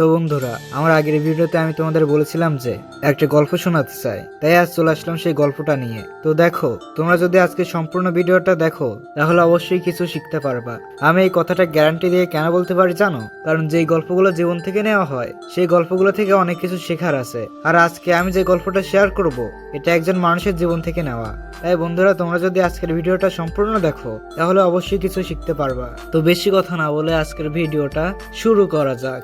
তো বন্ধুরা, আমার আগের ভিডিওতে আমি তোমাদের বলেছিলাম যে, একটা গল্প শোনাতে চাই। তাই আজ চলে আসলাম সেই গল্পটা নিয়ে। তো দেখো, তোমরা যদি আজকে সম্পূর্ণ ভিডিওটা দেখো, তাহলে অবশ্যই কিছু শিখতে পারবা। আমি এই কথাটা গ্যারান্টি দিয়ে কেন বলতে পারি জানো? কারণ যেই গল্পগুলো জীবন থেকে নেওয়া হয়, সেই গল্পগুলো থেকে অনেক কিছু শেখার আছে। আর আজকে আমি যে গল্পটা শেয়ার করব, এটা একজন মানুষের জীবন থেকে নেওয়া। তাই বন্ধুরা, তোমরা যদি আজকের ভিডিওটা সম্পূর্ণ দেখো, তাহলে অবশ্যই কিছু শিখতে পারবা। তো বেশি কথা না বলে আজকের ভিডিওটা শুরু করা যাক।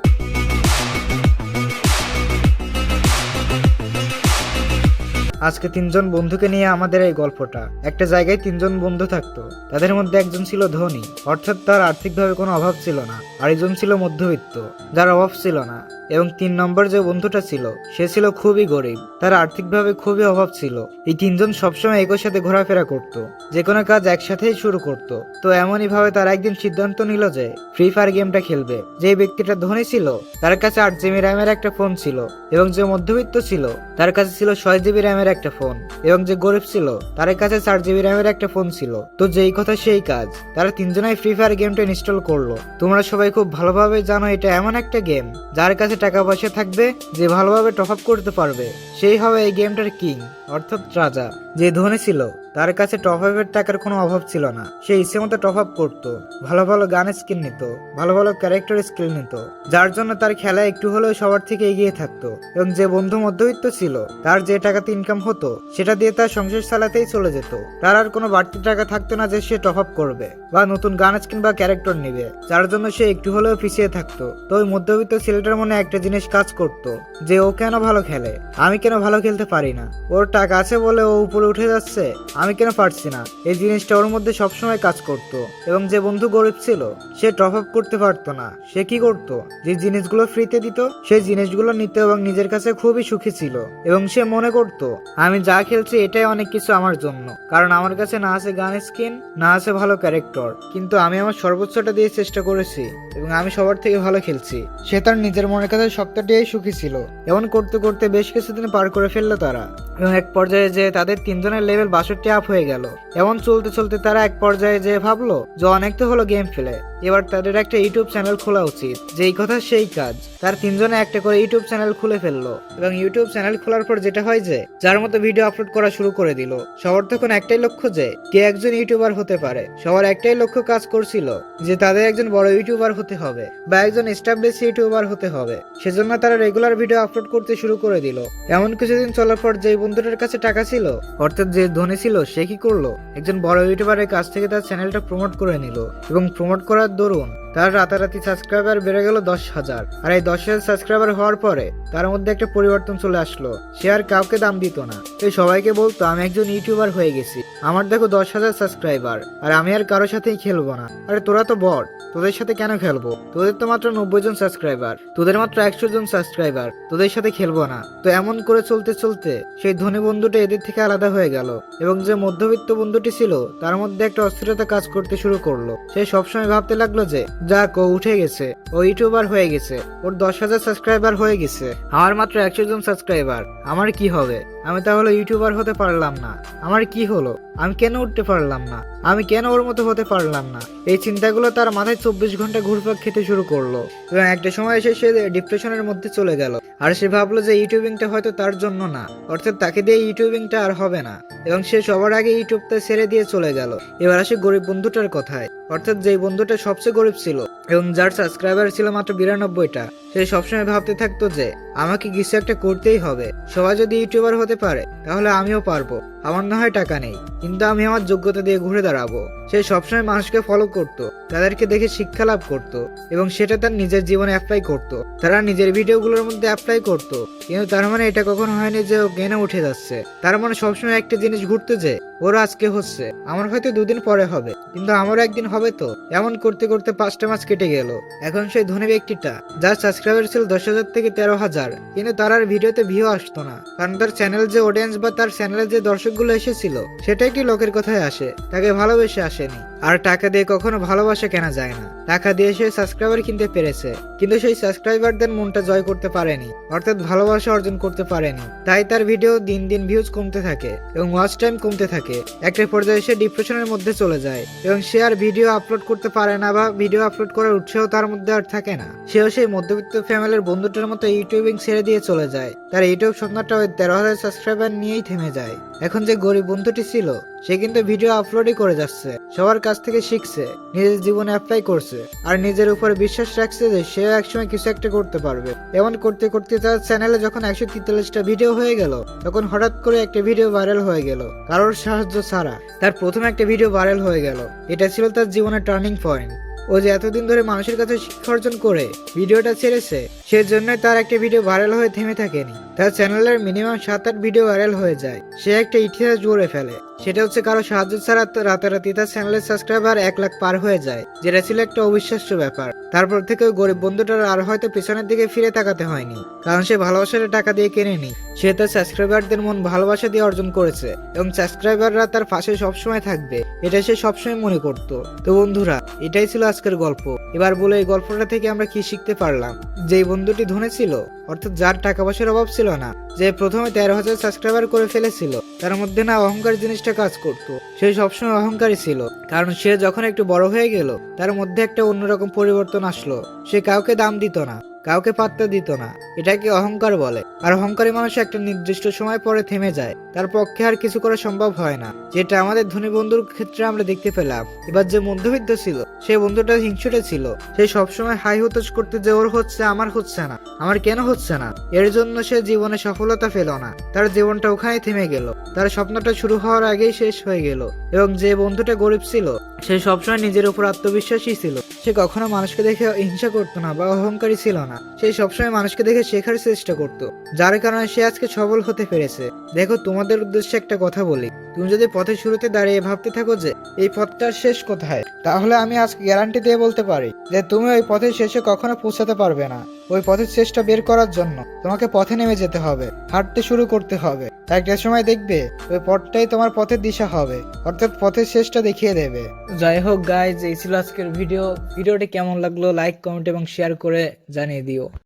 আজকে তিনজন বন্ধুকে নিয়ে আমাদের এই গল্পটা। একটা জায়গায় তিনজন বন্ধু থাকতো। তাদের মধ্যে একজন ছিল ধনী। অর্থাৎ তার আর্থিকভাবে কোনো অভাব ছিল না। আরেকজন ছিল মধ্যবিত্ত, যার অভাব ছিল না। এবং তিন নম্বর যে বন্ধুটা ছিল, সে ছিল খুবই গরিব। তার আর্থিকভাবে খুবই অভাব ছিল। এই তিনজন সবসময় একই সাথে ঘোরাফেরা করত। যে কোনো কাজ একসাথেই শুরু করত। তো এমনই ভাবে তারা একদিন সিদ্ধান্ত নিল যে ফ্রি ফায়ার গেমটা খেলবে। যে ব্যক্তিটা ধনী ছিল, তার কাছে আট জিবি র্যামের একটা ফোন ছিল এবং যে মধ্যবিত্ত ছিল, তার কাছে ছিল ছয় জিবি র্যামের একটা ফোন এবং যে গরিব ছিল, তার কাছে চার জিবি র্যামের একটা ফোন ছিল। তো যেই কথা সেই কাজ। তারা তিনজনাই ফ্রি ফায়ার গেমটা ইনস্টল করল। তোমরা সবাই খুব ভালোভাবে জানো এটা এমন একটা গেম যার কাছে টাকা পয়সা থাকবে যে ভালোভাবে টপ আপ করতে পারবে সেই হবে এই গেমটার কিং অর্থাৎ রাজা, যে ধনী ছিল, তার কাছে টপ আপের টাকার কোনো অভাব ছিল না। সে ইচ্ছে মতো টপ আপ করতো। ভালো ভালো গান স্কিল নিত, ভালো ভালো ক্যারেক্টার স্কিল নিত, যার জন্য তার খেলা একটু হলেও সবার থেকে এগিয়ে থাকতো। এবং যে বন্ধু মধ্যবিত্ত ছিল, তার যে টাকাতে ইনকাম হতো, সেটা দিয়ে তার সংসার চালাতেই চলে যেত। তার আর কোনো বাড়তি টাকা থাকতো না যে সে টপ আপ করবে, বা নতুন গান স্কিন বা ক্যারেক্টার নিবে, যার জন্য সে একটু হলেও পিছিয়ে থাকতো। তো ওই মধ্যবিত্ত ছেলেটার মনে একটা জিনিস কাজ করত, যে ও কেন ভালো খেলে? আমি কেন ভালো খেলতে পারি না? ওর টাকা আছে বলে ও উপরে উঠে যাচ্ছে, আমি কেন পারছি না? এই জিনিসটা ওর মধ্যে সবসময় কাজ করত। এবং যে বন্ধু গরিব ছিল, সে টপ আপ করতে পারতো না। সে কি করত? যে জিনিসগুলো ফ্রিতে দিত, সেই জিনিসগুলো নিত এবং নিজের কাছে খুবই সুখী ছিল। এবং সে মনে করত, আমি যা খেলছি, এটাই অনেক কিছু আমার জন্য। কারণ আমার কাছে না আছে গান স্কিন, না আছে ভালো ক্যারেক্টার। কিন্তু আমি আমার সর্বোচ্চটা দিয়ে চেষ্টা করেছি এবং আমি সবার থেকে ভালো খেলছি। সে তার নিজের মনের কাছে সপ্তাহটিই সুখী ছিল। এমন করতে করতে বেশ কিছুদিন পার করে ফেলল তারা। এবং এক পর্যায়ে যে তাদের তিনজনের লেভেল বাষট্টি আপ হয়ে গেল। এমন চলতে চলতে তারা এক পর্যায়ে যে ভাবলো, যে অনেক তো হলো গেম ফেলে এবার তাদের একটা ইউটিউব চ্যানেল খোলা উচিত, যেই কথা সেই কাজ। তার তিনজনে একটা করে ইউটিউব চ্যানেল খুলে ফেলল এবং ইউটিউব চ্যানেল খোলার পর যেটা হয় যে, যার মতো ভিডিও আপলোড করা শুরু করে দিল। সবার তখন একটাই লক্ষ্য যে, কে একজন ইউটিউবার হতে পারে। সবার একটাই লক্ষ্য কাজ করছিল যে, তাদের একজন বড় ইউটিউবার হতে হবে বা একজন এস্টাবলিশ ইউটিউবার হতে হবে। সেজন্য তারা রেগুলার ভিডিও আপলোড করতে শুরু করে দিল। এমন কিছুদিন চলার পর যেই বন্ধুটার কাছে টাকা ছিল, অর্থাৎ যে ধনী ছিল, সে কি করল? একজন বড় ইউটিউবারের কাছ থেকে তার চ্যানেলটা প্রমোট করে নিল এবং প্রমোট করার দরুন তার রাতারাতি সাবস্ক্রাইবার বেড়ে গেল দশ হাজার। আর এই দশ হাজার সাবস্ক্রাইবার হওয়ার পরে তার মধ্যে একটা পরিবর্তন চলে আসলো। সে আর কাউকে দাম দিত না। এই সবাইকে বলতো, আমি একজন ইউটিউবার হয়ে গেছি। আমার দেখো দশ হাজার সাবস্ক্রাইবার। আর আমি আর কারোর সাথেই খেলব না। আরে তোরা তো বট, তোদের সাথে কেন খেলব? তোদের তো মাত্র নব্বই জন সাবস্ক্রাইবার। তোদের মাত্র একশো জন সাবস্ক্রাইবার। তোদের সাথে খেলব না। তো এমন করে চলতে চলতে সেই ধনী বন্ধুটা এদের থেকে আলাদা হয়ে গেল। এবং যে মধ্যবিত্ত বন্ধুটি ছিল, তার মধ্যে একটা অস্থিরতা কাজ করতে শুরু করল। সে সবসময় ভাবতে লাগল যে যাক ও উঠে গেছে। ও ইউটিউবার হয়ে গেছে। ওর দশ হাজার সাবস্ক্রাইবার হয়ে গেছে। আমার মাত্র একশো জন সাবস্ক্রাইবার। আমার কি হবে? আমি তাহলে ইউটিউবার হতে পারলাম না। আমার কি হলো? আমি কেন উঠতে পারলাম না? আমি কেন ওর মতো হতে পারলাম না? এই চিন্তাগুলো তার মাথায় চব্বিশ ঘণ্টা ঘুরপাক খেতে শুরু করল। এবং একটা সময় এসে সে ডিপ্রেশনের মধ্যে চলে গেল। আর সে ভাবলো যে ইউটিউবিংটা হয়তো তার জন্য না। অর্থাৎ তাকে দিয়ে ইউটিউবিংটা আর হবে না। এবং সে সবার আগে ইউটিউবটা ছেড়ে দিয়ে চলে গেল। এবার আসে গরিব বন্ধুটার কথায়। অর্থাৎ যেই বন্ধুটা সবচেয়ে গরিব ছিল এবং যার সাবস্ক্রাইবার ছিল মাত্র বিরানব্বইটা, সে সবসময় ভাবতে থাকতো যে, আমাকে কিছু একটা করতেই হবে। সবাই যদি ইউটিউবার হতে পারে, তাহলে আমিও পারব। আমার না হয় টাকা নেই, কিন্তু আমি আমার যোগ্যতা দিয়ে ঘুরে দাঁড়াবো। সে সবসময় মানুষকে ফলো করত, তাদেরকে দেখে শিক্ষা লাভ করত এবং সেটা তার নিজের জীবনে অ্যাপ্লাই করত। তারা নিজের ভিডিওগুলোর মধ্যে অ্যাপ্লাই করত, কিন্তু তার মানে এটা কখনো হয়নি যে ও জ্ঞানে উঠে যাচ্ছে। তার মানে সবসময় একটা জিনিস ঘুরতে যে ওর আজকে হচ্ছে। আমার হয়তো দুদিন পরে হবে, কিন্তু আমারও একদিন হবে তো। এমন করতে করতে পাঁচটা মাস কেটে গেল। এখন সেই ধনী ব্যক্তিটা, যার সাবস্ক্রাইবার ছিল দশ হাজার থেকে তেরো হাজার, কিন্তু তার আর ভিডিওতে ভিউ আসতো না। কারণ তার চ্যানেল যে অডিয়েন্স বা তার চ্যানেলে যে দর্শকগুলো এসেছিল, সেটাই কি লোকের কথায় আসে? তাকে ভালোবেসে আসেনি। আর টাকা দিয়ে কখনো ভালোবাসা কেনা যায় না। টাকা দিয়ে সে সাবস্ক্রাইবার কিনতে পেরেছে, কিন্তু সেই সাবস্ক্রাইবারদের মনটা জয় করতে পারেনি, অর্থাৎ ভালোবাসা অর্জন করতে পারেনি। তাই তার ভিডিও দিন দিন ভিউজ কমতে থাকে, এবং ওয়াচ টাইম কমতে থাকে। থাকে। একটা পর্যায়ে সে ডিপ্রেশনের মধ্যে চলে যায় এবং সে আর ভিডিও আপলোড করতে পারে না বা ভিডিও আপলোড করার উৎসাহ তার মধ্যে আর থাকে না। সেও সেই মধ্যবিত্ত ফ্যামিলির বন্ধুটার মতো ইউটিউবিং ছেড়ে দিয়ে চলে যায়। তার ইউটিউব স্বপ্নটা ওই তেরো হাজার সাবস্ক্রাইবার নিয়েই থেমে যায়। এখন যে গরিব বন্ধুটি ছিল, সে কিন্তু ভিডিও আপলোডই করে যাচ্ছে। সবার কাছ থেকে শিখছে, নিজের জীবনে অ্যাপ্লাই করছে আর নিজের উপর বিশ্বাস রাখছে যে সেও একসময় কিছু একটা করতে পারবে। এমন করতে করতে তার চ্যানেলে যখন একশো তেতাল্লিশটা ভিডিও হয়ে গেল, তখন হঠাৎ করে একটা ভিডিও ভাইরাল হয়ে গেল। কারোর সাহায্য ছাড়া তার প্রথম একটা ভিডিও ভাইরাল হয়ে গেল। এটা ছিল তার জীবনের টার্নিং পয়েন্ট ও যে এতদিন ধরে মানুষের কাছে শিক্ষা অর্জন করে ভিডিওটা ছেড়েছে সেজন্যই তার একটা ভিডিও ভাইরাল হয়ে থেমে থাকেনি। তার চ্যানেলের মিনিমাম সাত আট ভিডিও ভাইরাল হয়ে যায়। সে একটা ইতিহাস জুড়ে ফেলে। সেটা হচ্ছে কারও সাহায্য ছাড়া রাতারাতি তার চ্যানেলের সাবস্ক্রাইবার এক লাখ পার হয়ে যায়, যেটা ছিল একটা অবিশ্বাস্য ব্যাপার। তারপর থেকে ওই গরিব বন্ধুটার আর হয়তো পেছনের দিকে ফিরে তাকাতে হয়নি, কারণ সে ভালোবাসার টাকা দিয়ে কেনেনি। সে তার সাবস্ক্রাইবারদের মন ভালোবাসা দিয়ে অর্জন করেছে, এবং সাবস্ক্রাইবাররা তার পাশে সবসময় থাকবে, এটা সে সবসময় মনে করত। তো বন্ধুরা, এটাই ছিল আজকের গল্প। এবার বলে এই গল্পটা থেকে আমরা কি শিখতে পারলাম? যে বন্ধুটি ধনী ছিল, অর্থাৎ যার টাকা পয়সার অভাব ছিল না, যে প্রথমে তেরো হাজার সাবস্ক্রাইবার করে ফেলেছিল, তার মধ্যে না অহংকার জিনিসটা কাজ করতো। সে সবসময় অহংকারী ছিল, কারণ সে যখন একটু বড় হয়ে গেল, তার মধ্যে একটা অন্যরকম পরিবর্তন আসলো, সে কাউকে দাম দিত না। কাউকে পাত্তা দিত না। এটাকে অহংকার বলে। আর অহংকারী মানুষ একটা নির্দিষ্ট সময় পরে থেমে যায়। তার পক্ষে আর কিছু করা সম্ভব হয় না। যেটা আমাদের ধনী বন্ধুর ক্ষেত্রে আমরা দেখতে পেলাম। এবার যে মধ্যবিত্ত ছিল, সে বন্ধুটা হিংসুটে ছিল। সে সবসময় হাই হতাশ করতে যে ওর হচ্ছে, আমার হচ্ছে না। আমার কেন হচ্ছে না? এর জন্য সে জীবনে সফলতা পেল না। তার জীবনটা ওখানেই থেমে গেল। তার স্বপ্নটা শুরু হওয়ার আগেই শেষ হয়ে গেল। এবং যে বন্ধুটা গরিব ছিল, সে সবসময় নিজের উপর আত্মবিশ্বাসী ছিল। সে কখনো মানুষকে দেখে হিংসা করতো না বা অহংকারী ছিল না। সে সবসময় মানুষকে দেখে শেখার চেষ্টা করত। যার কারণে সে আজকে সবল হতে পেরেছে। দেখো, তোমাদের উদ্দেশ্যে একটা কথা বলি। তুমি যদি পথে শুরুতে দাঁড়িয়ে ভাবতে থাকো যে, এই পথটার শেষ কোথায়? তাহলে আমি আজকে গ্যারান্টি দিয়ে বলতে পারি যে, তুমি ওই পথের শেষে কখনো পৌঁছাতে পারবে না। ওই পথের চেষ্টা বের করার জন্য তোমাকে পথে নেমে যেতে হবে, হাঁটতে শুরু করতে হবে। একটা সময় দেখবে ওই পথটাই তোমার পথের দিশা হবে, অর্থাৎ পথের শেষটা দেখিয়ে দেবে। যাই হোক গাইজ এই ছিল আজকের ভিডিও ভিডিওটি কেমন লাগল লাইক কমেন্ট এবং শেয়ার করে জানিয়ে দিও।